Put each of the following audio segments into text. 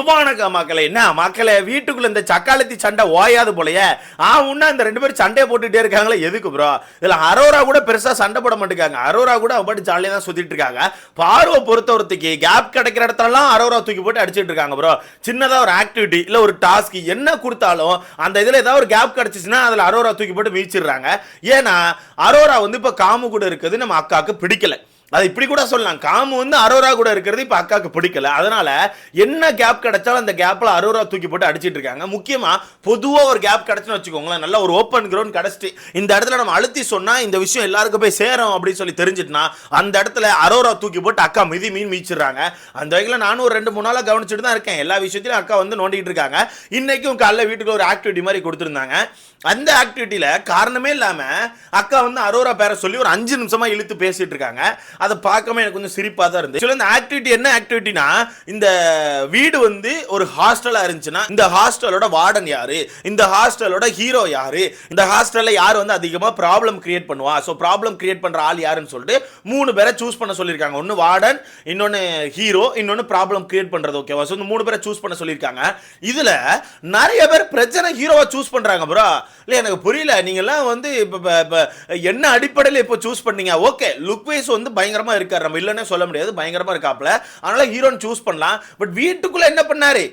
சுபானக மக்களே என்ன? மக்களே வீட்டுக்குள்ள இந்த சக்காலத்தி சண்டை ஓயாது போலயே. ஆ உன்னா இந்த ரெண்டு பேரும் சண்டையை போட்டுட்டே இருக்காங்களே எதுக்கு ப்ரோ இதுல அரோரா கூட பெருசா சண்டை போட மாட்டேங்காங்க அரோரா கூட அவ பாட்டு ஜாலியா தான் சுத்திட்டு இருக்காங்க. பார்வை பொறுத்தவரத்துக்கு கேப் கிடைக்கிற இடத்துலலாம் அரோரா தூக்கி போட்டு அடிச்சிட்டு இருக்காங்க ப்ரோ சின்னதா ஒரு ஆக்டிவிட்டி இல்ல ஒரு டாஸ்க் என்ன கொடுத்தாலும் அந்த இதுல ஏதாவது ஒரு கேப் கிடைச்சிச்சுன்னா அதுல அரோரா தூக்கி போட்டு மீச்சிடுறாங்க ஏன்னா அரோரா வந்து இப்ப காமு கூட இருக்குது நம்ம அக்காவுக்கு பிடிக்கல. அது இப்படி கூட சொல்லலாம். காமு வந்து அரோரா கூட இருக்கிறது இப்போ அக்காவுக்கு பிடிக்கல. அதனால என்ன கேப் கிடைச்சாலும் அந்த கேப்பில் அரோரா தூக்கி போட்டு அடிச்சிட்டு இருக்காங்க. முக்கியமாக பொதுவாக ஒரு கேப் கிடைச்சுன்னு வச்சுக்கோங்களேன். நல்ல ஒரு ஓப்பன் கிரவுண்ட் கிடைச்சிட்டு இந்த இடத்துல நம்ம அழுத்தி சொன்னால் இந்த விஷயம் எல்லாருக்கும் போய் சேரும் அப்படின்னு சொல்லி தெரிஞ்சிட்டுனா அந்த இடத்துல அரோரா தூக்கி போட்டு அக்கா மிதி மீன் மீச்சிடுறாங்க. அந்த வகையில் நானும் ஒரு ரெண்டு மூணு நாளாக கவனிச்சுட்டு தான் இருக்கேன். எல்லா விஷயத்திலும் அக்கா வந்து நோண்டிகிட்டு இருக்காங்க. இன்றைக்கும் காலைல வீட்டுக்கு ஒரு ஆக்டிவிட்டி மாதிரி கொடுத்துருந்தாங்க. அந்த ஆக்டிவிட்டியில் காரணமே இல்லாமல் அக்கா வந்து அரோரா பேரை சொல்லி ஒரு அஞ்சு நிமிஷமாக இழுத்து பேசிகிட்டு இருக்காங்க. அதை பார்க்கவே எனக்கு கொஞ்சம் சிரிப்பாக தான் இருந்துச்சு Actually, இந்த ஆக்டிவிட்டி என்ன ஆக்டிவிட்டினா இந்த வீடு வந்து ஒரு ஹாஸ்டலாக இருந்துச்சுன்னா இந்த ஹாஸ்டலோட வார்டன் யாரு? இந்த ஹாஸ்டலோட ஹீரோ யாரு? இந்த ஹாஸ்டலில் யார் வந்து அதிகமாக ப்ராப்ளம் கிரியேட் பண்ணுவா? ஸோ ப்ராப்ளம் கிரியேட் பண்ணுற ஆள் யாருன்னு சொல்லிட்டு மூணு பேரை சூஸ் பண்ண சொல்லியிருக்காங்க. ஒன்று வார்டன் இன்னொன்று ஹீரோ இன்னொன்று ப்ராப்ளம் கிரியேட் பண்ணுறது ஓகேவா ஸோ இந்த மூணு பேரை சூஸ் பண்ண சொல்லியிருக்காங்க. இதில் நிறைய பேர் பிரச்சனை ஹீரோவை சூஸ் பண்ணுறாங்க ப்ரோ இல்லை எனக்கு புரியல. நீங்கள்லாம் வந்து இப்போ இப்போ என்ன அடிப்படையில் இப்போ சூஸ் பண்ணீங்க? ஓகே லுக் வைஸ் வந்து பயங்கரமா இருக்காரு. நம்ம இல்லைன்னே சொல்ல முடியாது. பயங்கரமா இருக்காப்ல அதனால ஹீரோன் சூஸ் பண்ணலாம். பட் வீட்டுக்குள்ள என்ன பண்ணாரு?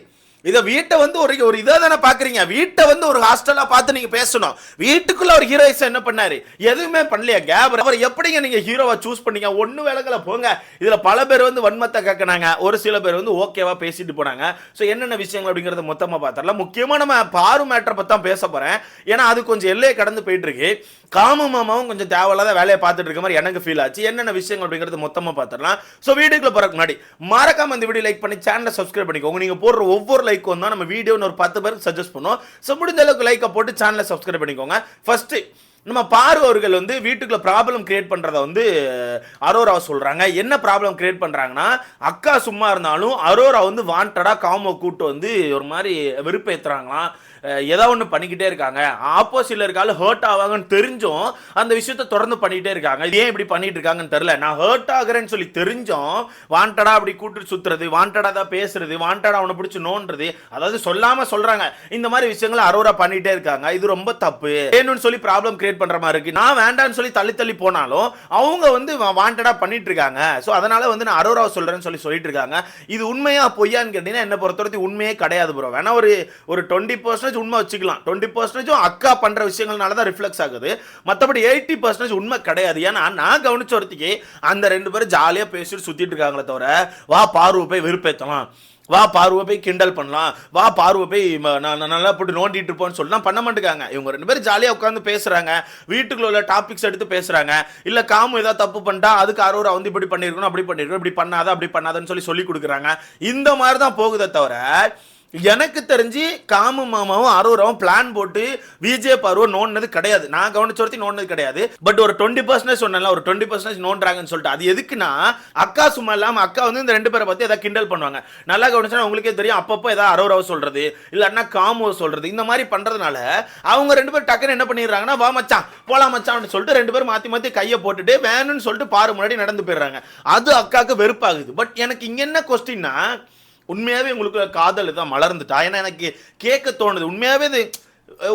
இதை வீட்டை வந்து ஒரு ஒரு இதாக தானே பார்க்குறீங்க வீட்டை வந்து ஒரு ஹாஸ்டலாக பார்த்து நீங்கள் பேசணும். வீட்டுக்குள்ளே ஒரு ஹீரோயிஸ் என்ன பண்ணார்? எதுவுமே பண்ணலையா. கேபர் அவர் எப்படிங்க நீங்கள் ஹீரோவை சூஸ் பண்ணீங்க? ஒன்றும் விலகல போங்க. இதில் பல பேர் வந்து வன்மத்தை கக்கினாங்க. ஒரு சில பேர் வந்து ஓகேவா பேசிட்டு போனாங்க. ஸோ என்னென்ன விஷயங்கள் அப்படிங்கிறத மொத்தமாக பார்த்துடலாம். முக்கியமாக நம்ம பாரு மேட்டரை பற்றி தான் பேச போகிறேன் ஏன்னா அது கொஞ்சம் எல்லையை கடந்து போயிட்டுருக்கு காம மாமாவும் கொஞ்சம் தேவையில்லாத வேலையை பார்த்துட்டு இருக்க மாதிரி எனக்கு ஃபீல் ஆச்சு. என்னென்ன விஷயங்கள் அப்படிங்கிறது மொத்தமாக பார்த்துடலாம். ஸோ வீடியோக்குள்ள போகிறக்கு முன்னாடி மறக்காம இந்த வீடியோ லைக் பண்ணி சேனலை சப்ஸ்கிரைப் பண்ணிக்கோங்க. நீங்கள் போடுற ஒவ்வொரு லைக்கும் தான் நம்ம வீடியோன்னு ஒரு பத்து பேருக்கு சஜஸ்ட் பண்ணுவோம். ஸோ முடிஞ்ச அளவுக்கு லைக்கை போட்டு சேனலை சப்ஸ்கிரைப் பண்ணிக்கோங்க. ஃபஸ்ட்டு நம்ம பாரு அவர்கள் வந்து வீட்டுக்குள்ள ப்ராப்ளம் கிரியேட் பண்ணுறத வந்து அரோரா சொல்றாங்க. என்ன ப்ராப்ளம் கிரியேட் பண்றாங்கன்னா அக்கா சும்மா இருந்தாலும் அரோரா வந்து வாண்டடா காமோ கூட்டு வந்து ஒரு மாதிரி விருப்பம் அஹ் ஏதோ ஒன்று பண்ணிக்கிட்டே இருக்காங்க. ஆப்போசிட்ல இருக்கால ஹர்ட் ஆவாங்கன்னு தெரிஞ்சும் அந்த விஷயத்த தொடர்ந்து பண்ணிக்கிட்டே இருக்காங்க. ஏன் இப்படி பண்ணிட்டு இருக்காங்கன்னு தெரியல. நான் ஹர்ட் ஆகுறேன்னு சொல்லி தெரிஞ்சும் வாண்டடா அப்படி கூட்டு சுத்துறது வாண்டடா தான் பேசுறது வாண்டடா அவனை பிடிச்சி நோண்டுறது அதாவது சொல்லாம சொல்றாங்க. இந்த மாதிரி விஷயங்களை அரோரா பண்ணிட்டே இருக்காங்க. இது ரொம்ப தப்பு. வேணும்னு சொல்லி ப்ராப்ளம் கிரியேட் பண்ற மாதிரி இருக்கு நான் வேண்டாம்னு சொல்லி தள்ளி தள்ளி போனாலும் அவங்க வந்து வாண்டடா பண்ணிட்டு இருக்காங்க ஸோ அதனால வந்து நான் அரோராவை சொல்றேன்னு சொல்லி சொல்லிட்டு இருக்காங்க இது உண்மையா பொய்யான்னு கேட்டீங்கன்னா என்ன பொறுத்தவரைக்கும் உண்மையே கிடையாது ப்ரோ வேணா ஒரு ஒரு டுவெண்ட்டி பர்சன்டேஜ் உண்மை வச்சுக்கலாம். டுவெண்ட்டி பர்சன்டேஜும் அக்கா பண்ற விஷயங்கள்னால தான் ரிஃப்ளெக்ஸ் ஆகுது. மற்றபடி எயிட்டி பர்சன்டேஜ் உண்மை கிடையாது. ஏன்னா நான் கவனிச்ச ஒருத்திக்கு அந்த ரெண்டு பேரும் ஜாலியாக பேசிட்டு சுத்திட்டு இருக்காங்களே தவிர வா பார்வை போய் வெறுப்பேற்றலாம் வா பார்வை போய் கிண்டல் பண்ணலாம். வா பார்வை போய் நான் நல்லா போட்டு நோண்டிட்டு இருப்போம்னு சொல்லலாம் பண்ண மாட்டேங்காங்க. இவங்க ரெண்டு பேரும் ஜாலியாக உட்காந்து பேசுகிறாங்க வீட்டுக்குள்ள உள்ள டாபிக்ஸ் எடுத்து பேசுகிறாங்க இல்லை காமு ஏதாவது தப்பு பண்ணிட்டா அதுக்கு அரோரா வந்து இப்படி பண்ணிருக்கணும் அப்படி பண்ணிருக்கணும் இப்படி பண்ணாத அப்படி பண்ணாதன்னு சொல்லி சொல்லி கொடுக்குறாங்க. இந்த மாதிரி தான் போகுதே தவிர எனக்கு தெரிஞ்சு காமு மாமாவும் அரோராவும் பிளான் போட்டு விஜய் பார்வை நோண்டது கிடையாது. நான் கவனிச்ச ஒருத்தி நோண்டது கிடையாது. பட் ஒரு டுவெண்ட்டி பர்சன்டேஜ் சொன்னல ஒரு டுவெண்ட்டி பர்சன்டேஜ் நோண்டுறாங்கன்னு சொல்லிட்டு. அது எதுக்குன்னா அக்கா சும்மா இல்லாம அக்கா வந்து இந்த ரெண்டு பேரை பத்தி ஏதாவது கிண்டல் பண்ணுவாங்க. நல்லா கவனிச்சா உங்களுக்கே தெரியும் அப்பப்போ ஏதாவது அரோராவை சொல்றது இல்லைன்னா காமுவை சொல்றது இந்த மாதிரி பண்றதுனால அவங்க ரெண்டு பேரும் டக்குன்னு என்ன பண்ணிடுறாங்கன்னா வா மச்சான் போலாம் மச்சான்னு சொல்லிட்டு ரெண்டு பேரும் மாத்தி மாத்தி கையை போட்டுட்டு வேணும்னு சொல்லிட்டு பாரு முன்னாடி நடந்து போயிடுறாங்க. அது அக்காவுக்கு வெறுப்பாகுது. பட் எனக்கு இங்க என்ன கொஸ்டின்னா உண்மையாகவே உங்களுக்கு காதல் தான் மலர்ந்துட்டா? ஏன்னா எனக்கு கேட்க தோணுது. உண்மையாகவே இது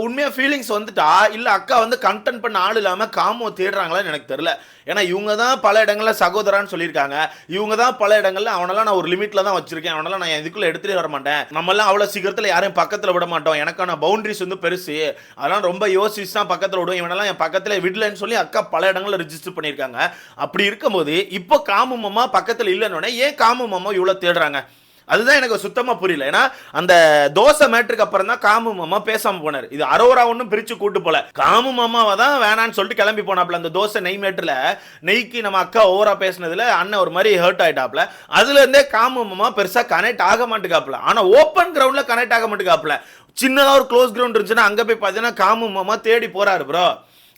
உண்மையாக ஃபீலிங்ஸ் வந்துட்டா? இல்லை அக்கா வந்து கண்டென்ட் பண்ண ஆள் இல்லாமல் காமோ தேடுறாங்களான்னு எனக்கு தெரில ஏன்னா இவங்க தான் பல இடங்களில் சகோதரான்னு சொல்லியிருக்காங்க. இவங்க தான் பல இடங்களில் அவனெல்லாம் நான் ஒரு லிமிட்டில் தான் வச்சுருக்கேன். அவனெல்லாம் நான் இதுக்குள்ளே எடுத்துகிட்டு வர மாட்டேன். நம்மலாம் அவ்வளோ சீக்கிரத்தில் யாரையும் பக்கத்தில் விட மாட்டோம். எனக்கான பவுண்டரிஸ் வந்து பெருசு. அதெல்லாம் ரொம்ப யோசிச்சு தான் பக்கத்தில் விடுவோம். இவனெல்லாம் என் பக்கத்தில் விடலன்னு சொல்லி அக்கா பல இடங்களில் ரிஜிஸ்டர் பண்ணியிருக்காங்க. அப்படி இருக்கும்போது இப்போ காமு மாமா பக்கத்தில் இல்லைன்னு ஏன் காமு மாமா இவ்வளோ தேடுறாங்க? அதுதான் எனக்கு சுத்தமாக புரியல. ஏன்னா அந்த தோசை மேட்ருக்கு அப்புறம் தான் காமு மாமா பேசாமல் போனார். இது அரோரா ஒன்றும் பிரித்து கூட்டு போல. காமு மாமாவை தான் வேணான்னு சொல்லிட்டு கிளம்பி போனாப்ல அந்த தோசை நெய் மேட்டில் நெய்க்கு நம்ம அக்கா ஓவரா பேசினதுல அண்ணன் ஒரு மாதிரி ஹர்ட் ஆகிட்டாப்ல அதுலேருந்தே காமு மாமா பெருசாக கனெக்ட் ஆக மாட்டேங்காப்ல ஆனால் ஓப்பன் கிரவுண்டில் கனெக்ட் ஆக மாட்டேங்காப்ல சின்னதாக ஒரு க்ளோஸ் கிரவுண்ட் இருந்துச்சுன்னா அங்கே போய் பார்த்தீங்கன்னா காமு மாமா தேடி போகிறாரு ப்ரோ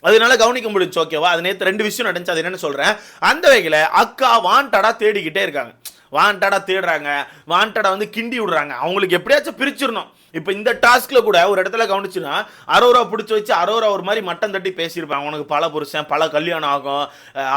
அதனால கவனிக்க முடிஞ்சு ஓகேவா அது நேற்று ரெண்டு விஷயம் நடந்துச்சு அது என்னன்னு சொல்கிறேன் அந்த வகையில் அக்கா வாண்டடா தேடிக்கிட்டே இருக்காங்க. வாண்டடா தேடுறாங்க. வாண்டடாக வந்து கிண்டி விடுறாங்க. அவங்களுக்கு எப்படியாச்சும் பிரிச்சிடணும். இப்போ இந்த டாஸ்கில் கூட ஒரு இடத்துல கவனிச்சுன்னா அரோரா பிடிச்சி வச்சு அரோரா ஒரு மாதிரி மட்டம் தட்டி பேசியிருப்பாங்க. உனக்கு பல புருஷன் பல கல்யாணம் ஆகும்.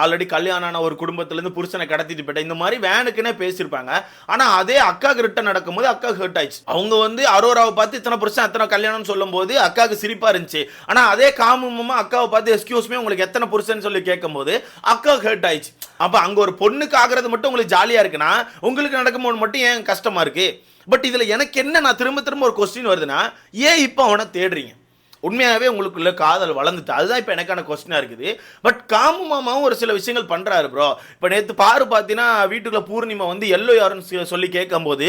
ஆல்ரெடி கல்யாணம் ஆன ஒரு குடும்பத்துலேருந்து புருஷனை கடத்திட்டு போயிட்டேன். இந்த மாதிரி வேனுக்குன்னே பேசியிருப்பாங்க. ஆனால் அதே அக்காவுக்கு ரிட்டன் நடக்கும்போது அக்காவுக்கு ஹர்ட் ஆயிடுச்சு. அவங்க வந்து அரோராவை பார்த்து இத்தனை புருஷன் அத்தனை கல்யாணம்னு சொல்லும்போது அக்காவுக்கு சிரிப்பாக இருந்துச்சு. ஆனால் அதே காமமா அக்காவை பார்த்து எக்ஸ்கியூஸ்மே உங்களுக்கு எத்தனை புருஷன் சொல்லி கேட்கும்போது அக்காவுக்கு ஹர்ட் ஆயிடுச்சு. அப்போ அங்கே ஒரு பொண்ணுக்கு ஆகிறது மட்டும் உங்களுக்கு ஜாலியாக இருக்குன்னா உங்களுக்கு நடக்கும்போது மட்டும் ஏன் கஷ்டமா இருக்கு? பட் இதில் எனக்கு என்ன நான் திரும்ப திரும்ப ஒரு கொஸ்டின் வருதுன்னா ஏன் இப்போ அவனை தேடுறீங்க? உண்மையாகவே உங்களுக்குள்ள காதல் வளர்ந்துட்டு அதுதான் இப்போ எனக்கான கொஸ்டினாக இருக்குது. பட் காமு மாமாவும் ஒரு சில விஷயங்கள் பண்ணுறாரு ப்ரோ இப்போ நேற்று பாரு பார்த்தீங்கன்னா வீட்டுக்குள்ள பூர்ணிமா வந்து எல்லோ யாருன்னு சொ- சொல்லி கேட்கும்போது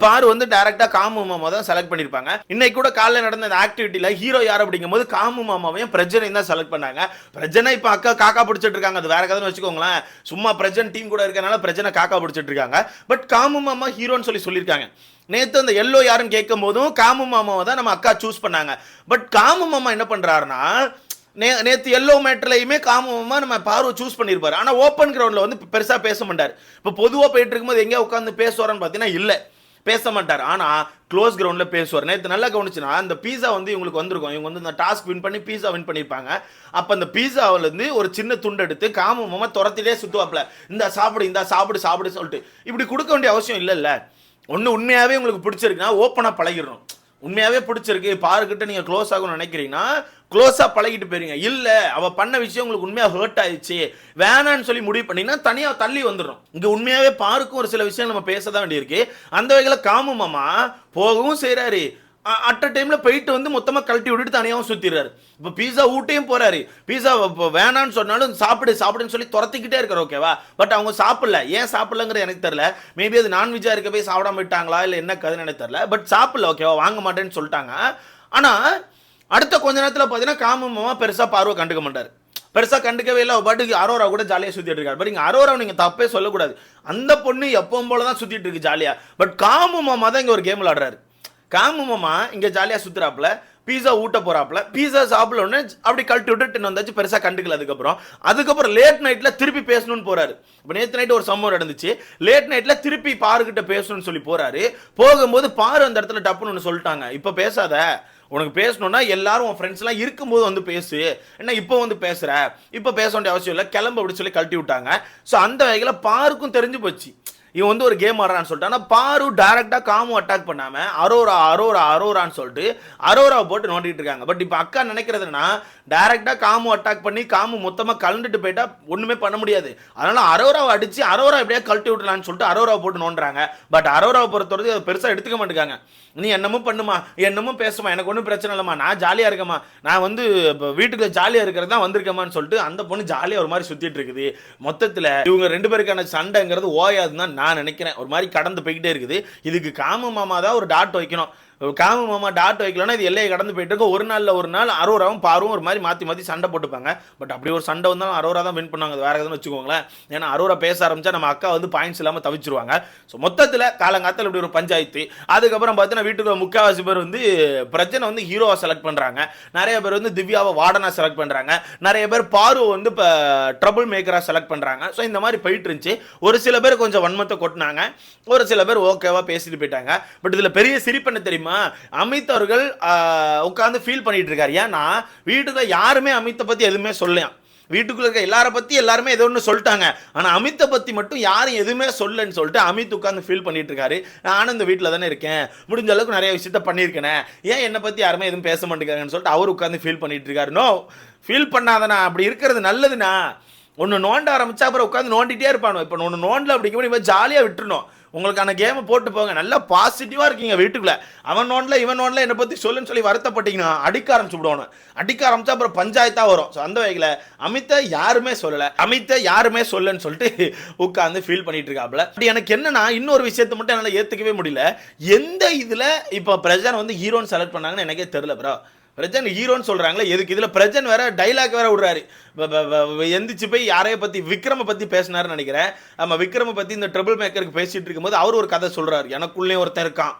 பாரு வந்து டேரெக்டாக காமு மாமா தான் செலக்ட் பண்ணியிருப்பாங்க இன்னைக்கு கூட காலைல நடந்த அந்த ஆக்டிவிட்டியில் ஹீரோ யார் அப்படிங்கும்போது காமு மாமாவையும் பிரஜனையும் தான் செலக்ட் பண்ணாங்க. பிரஜனை இப்போ அக்கா காக்கா பிடிச்சிட்டு இருக்காங்க. அது வேற கதைன்னு வச்சுக்கோங்களேன். சும்மா பிரஜன் டீம் கூட இருக்கனால பிரஜனை காக்கா பிடிச்சிட்டு இருக்காங்க. பட் காமு மாமா ஹீரோன்னு சொல்லி சொல்லியிருக்காங்க நேற்று அந்த எல்லோ யாருன்னு கேட்கும் போதும் காமு மாமாவை தான் நம்ம அக்கா சூஸ் பண்ணாங்க. பட் காமு மாமா என்ன பண்ணுறாருன்னா நே நேற்று எல்லோ மேட்டர்லையுமே காமு மாமா நம்ம பார்வை சூஸ் பண்ணியிருப்பார் ஆனால் ஓப்பன் கிரவுண்டில் வந்து பெருசாக பேச மாட்டார். இப்போ பொதுவாக போயிட்டு இருக்கும்போது எங்கேயா உட்காந்து பேசுவாரன்னு பார்த்தீங்கன்னா இல்லை. பேச மாட்டார். ஆனால் க்ளோஸ் கிரவுண்டில் பேசுவார். நேற்று நல்லா கவனிச்சுன்னா அந்த பீஸா வந்து இவங்களுக்கு வந்திருக்கும். இவங்க வந்து இந்த டாஸ்க் வின் பண்ணி பீஸா வின் பண்ணியிருப்பாங்க. அப்போ அந்த பீஸாவிலேருந்து ஒரு சின்ன துண்டு எடுத்து காமு மாமா துரத்திலே சுற்றுவாப்பில் இந்த சாப்பிடு இந்த சாப்பிடு சாப்பிடு சொல்லிட்டு. இப்படி கொடுக்க வேண்டிய அவசியம் இல்லைல்ல. ஒன்று உண்மையாகவே உங்களுக்கு பிடிச்சிருக்குன்னா ஓப்பனாக பழகிடணும். உண்மையாகவே பிடிச்சிருக்கு. பாருக்கிட்ட நீங்கள் க்ளோஸ் ஆகணும்னு நினைக்கிறீங்கன்னா க்ளோஸாக பழகிட்டு போயிருங்க. இல்லை அவள் பண்ண விஷயம் உங்களுக்கு உண்மையாக ஹர்ட் ஆயிடுச்சு. வேணான்னு சொல்லி முடிவு பண்ணீங்கன்னா தனியாக தள்ளி வந்துடும் இங்கே உண்மையாகவே பாருக்கும் ஒரு சில விஷயம் நம்ம பேச தான் வேண்டியிருக்கு. அந்த வகையில் காமு மாமா போகவும் செய்கிறாரு அட் அ டைமில் போயிட்டு வந்து மொத்தமாக கழட்டி விட்டுட்டு தனியாகவும் சுற்றிடுறாரு இப்போ பீஸா ஊட்டையும் போகிறாரு பீஸா இப்போ வேணான்னு சொன்னாலும் சாப்பிடு சாப்பிடுன்னு சொல்லி துரத்திக்கிட்டே இருக்கிற ஓகேவா பட் அவங்க சாப்பிடல. ஏன் சாப்பிடலங்கிறது எனக்கு தெரில மேபி அது நான்வெஜ்ஜாக இருக்க போய் சாப்பிடாம விட்டாங்களா? இல்லை என்ன கதைன்னு எனக்கு தெரில பட் சாப்பிடல ஓகேவா வாங்க மாட்டேன்னு சொல்லிட்டாங்க. ஆனால் அடுத்த கொஞ்ச நேரத்தில் பார்த்தீங்கன்னா காமமாக பெருசாக பார்வை கண்டுக்க மாட்டார். பெருசாக கண்டுக்கவே இல்லை. பாட்டுக்கு அரோரா கூட ஜாலியாக சுற்றிட்டு இருக்காரு. பட் இங்கே அரோரா நீங்கள் தப்பே சொல்லக்கூடாது. அந்த பொண்ணு எப்பவும் போல தான் சுற்றிட்டு இருக்கு ஜாலியாக பட் காமு மாமா தான் இங்கே ஒரு கேம் விளாடுறாரு காமு இங்கே ஜாலியாக சுற்றுறாப்புல பீஸா ஊட்ட போறாப்புல. பீஸா சாப்பிட உடனே அப்படி கழட்டி விட்டு வந்தாச்சு பெருசாக கண்டுக்கல அதுக்கப்புறம். அதுக்கப்புறம் லேட் நைட்டில் திருப்பி பேசணும்னு போறாரு. இப்போ நேற்று நைட் ஒரு சம்பவம் நடந்துச்சு. லேட் நைட்டில் திருப்பி பாருக்கிட்ட பேசணும்னு சொல்லி போறாரு. போகும்போது பாரு அந்த இடத்துல டப்புன்னு ஒன்று சொல்லிட்டாங்க. இப்போ பேசாத. உனக்கு பேசணும்னா எல்லாரும் உன் ஃப்ரெண்ட்ஸ்லாம் இருக்கும்போது வந்து பேசு. என்ன இப்போ வந்து பேசுற? இப்போ பேச வேண்டிய அவசியம் இல்லை. கிளம்ப அப்படி சொல்லி கழட்டி விட்டாங்க. ஸோ அந்த வகையில் பாருக்கும் தெரிஞ்சு போச்சு. இவன் வந்து ஒரு கேம் ஆடுறான்னு சொல்லிட்டு ஆனால் பாரு டேரெக்டாக காமு அட்டாக் பண்ணாமல் அரோரா அரோரா அரோரான்னு சொல்லிட்டு அரோராவை போட்டு நோண்டிட்டு இருக்காங்க. பட் இப்போ அக்கா நினைக்கிறதுனா டேரெக்டாக காமு அட்டாக் பண்ணி காமு மொத்தமாக கலந்துட்டு போயிட்டா ஒன்றுமே பண்ண முடியாது. அதனால் அரோராவை அடிச்சு அரோரா எப்படியா கழட்டி விடலான்னு சொல்லிட்டு அரோராவை போட்டு நோண்டுறாங்க. பட் அரோராவை பொறுத்தவரைக்கும் அதை பெருசாக எடுத்துக்க மாட்டேங்காங்க. நீ என்னமோ பண்ணுமா என்னமோ பேசுமா எனக்கு ஒன்றும் பிரச்சனை இல்லைம்மா நான் ஜாலியாக இருக்கேம்மா நான் வந்து இப்போ வீட்டுக்கு ஜாலியாக இருக்கிறது தான் வந்திருக்கேம்மான்னு சொல்லிட்டு அந்த பொண்ணு ஜாலியாக ஒரு மாதிரி சுற்றிட்டு இருக்குது. மொத்தத்தில் இவங்க ரெண்டு பேருக்கான சண்டைங்கிறது ஓயாதுன்னு தான் நான் நினைக்கிறேன். ஒரு மாதிரி கடந்து போய்கிட்டே இருக்குது. இதுக்கு காம மாமா தான் ஒரு டாட் வைக்கணும். காம மாமா டாட் வைக்கலன்னா இது எல்லையை கடந்து போயிட்டு இருக்கும் ஒரு நாளில் ஒரு நாள் அரோராவும் பாரும் ஒரு மாதிரி மாற்றி மாற்றி சண்டை போட்டுப்பாங்க. பட் அப்படி ஒரு சண்டை வந்தாலும் அரோரா தான் வின் பண்ணாங்க வேறு எதுவும் வச்சுக்கோங்களேன். ஏன்னா அரோரா பேச ஆரம்பிச்சா நம்ம அக்கா வந்து பாயிண்ட்ஸ் இல்லாமல் தவிச்சிருவாங்க. ஸோ மொத்தத்தில் காலங்காத்தில் இப்படி ஒரு பஞ்சாயத்து. அதுக்கப்புறம் பார்த்தீங்கன்னா வீட்டுக்கு முக்கால்வாசி பேர் வந்து பிரச்சனை வந்து ஹீரோவை செலக்ட் பண்ணுறாங்க நிறைய பேர் வந்து திவ்யாவை வார்டனாக செலக்ட் பண்ணுறாங்க நிறைய பேர் பாரு வந்து இப்போ ட்ரபுள் மேக்கராக செலக்ட் பண்ணுறாங்க ஸோ இந்த மாதிரி போயிட்டு இருந்துச்சு. ஒரு சில பேர் கொஞ்சம் வன்மத்தை கொட்டினாங்க. ஒரு சில பேர் ஓகேவா பேசிட்டு போயிட்டாங்க. பட் இதில் பெரிய சிரிப்பு என்ன தெரியுமா? அமித் அவர்கள் உட்காந்து ஃபீல் பண்ணிட்டு இருக்காரு ஏன்னா வீட்டுல யாருமே அமித்தை பற்றி எதுவுமே சொல்லலாம் வீட்டுக்குள்ள இருக்க எல்லார பத்தி எல்லாருமே ஏதோ ஒன்று சொல்லிட்டாங்க. ஆனா அமித்தை பத்தி மட்டும் யாரும் எதுவுமே சொல்லன்னு சொல்லிட்டு அமித் உட்காந்து ஃபீல் பண்ணிட்டு இருக்காரு நானும் இந்த வீட்டில் தானே இருக்கேன். முடிஞ்ச அளவுக்கு நிறைய விஷயத்த பண்ணியிருக்கேனே. ஏன் என்னை பத்தி யாருமே எதுவும் பேச மாட்டேங்கிறாங்கன்னு சொல்லிட்டு அவர் உட்காந்து ஃபீல் பண்ணிட்டு இருக்காரு நோ ஃபீல் பண்ணாதண்ணா. அப்படி இருக்கிறது நல்லதுண்ணா. ஒன்று நோண்ட ஆரம்பிச்சா அப்புறம் உட்காந்து நோண்டிட்டே இருப்பானோ? இப்போ ஒன்று நோண்டல அப்படிங்கும்போது இவன் ஜாலியாக விட்டுருணும் உங்களுக்கான கேமை போட்டு போங்க. நல்லா பாசிட்டிவாக இருக்கீங்க வீட்டுக்குள்ளே. அவன் நோண்டல இவன் நோண்டல என்னை பற்றி சொல்லுன்னு சொல்லி வருத்தப்பட்டீங்கன்னா அடிக்க ஆரம்பிச்சு விடுவானு. அடிக்க ஆரம்பிச்சா அப்புறம் பஞ்சாயத்தாக வரும். ஸோ அந்த வகையில் அமித்தை யாருமே சொல்லலை. அமித்தை யாருமே சொல்லுன்னு சொல்லிட்டு உட்காந்து ஃபீல் பண்ணிட்டு இருக்காப்புல. அப்படி எனக்கு என்னன்னா இன்னொரு விஷயத்தை மட்டும் என்னால் ஏற்றுக்கவே முடியல. எந்த இதில் இப்போ பிரஜன் வந்து ஹீரோன்னு செலக்ட் பண்ணாங்கன்னு எனக்கே தெரில ப்ரோ பிரஜன் ஹீரோன்னு சொல்கிறாங்களே எதுக்கு? இதில் பிரஜன் வேற டைலாக் வேற விடுறாரு. எந்திரிச்சு போய் யாரைய பற்றி விக்ரம பற்றி பேசினாருன்னு நினைக்கிறேன். நம்ம விக்ரமை பற்றி இந்த ட்ரபிள் மேக்கருக்கு பேசிகிட்டு இருக்கும்போது அவர் ஒரு கதை சொல்கிறார் எனக்குள்ளே ஒருத்தர் இருக்கான்.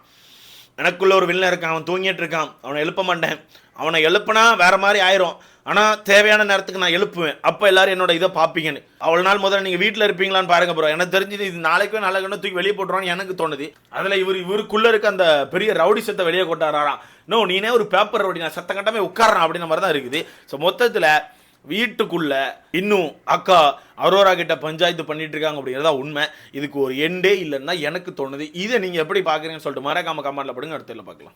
எனக்குள்ள ஒரு வில்லன் இருக்கான் அவன் தூங்கிட்டு இருக்கான் அவனை எழுப்ப மாட்டேன். அவனை எழுப்புனா வேற மாதிரி ஆயிரும். ஆனால் தேவையான நேரத்துக்கு நான் எழுப்புவேன். அப்போ எல்லாரும் என்னோட இதை பார்ப்பீங்கன்னு அவ்வளோ நாள் முதல்ல நீங்கள் வீட்டில் இருப்பீங்களான்னு பாருங்க ப்ரோ எனக்கு தெரிஞ்சது இது நாளைக்கோ நாளைக்கு தூக்கி வெளியே போட்டுருவான்னு எனக்கு தோணுது. அதில் இவர் இவருக்குள்ளே இருக்க அந்த பெரிய ரவுடி சத்தை வெளியே கொண்டாடுறாராம் நோ நீனே ஒரு பேப்பர் ரவுடி. நான் சத்தம் கட்டாமே உட்காரன் அப்படின்ற மாதிரி தான் இருக்குது. ஸோ மொத்தத்தில் வீட்டுக்குள்ள இன்னும் அக்கா அரோரா கிட்ட பஞ்சாயத்து பண்ணிட்டு இருக்காங்க அப்படிங்கிறதா உண்மை. இதுக்கு ஒரு எண்டே இல்லைன்னா எனக்கு தோணுது. இதை நீங்கள் எப்படி பார்க்குறீங்கன்னு சொல்லிட்டு மறக்காம கமெண்ட்ல படுங்க. அடுத்த பார்க்கலாம்.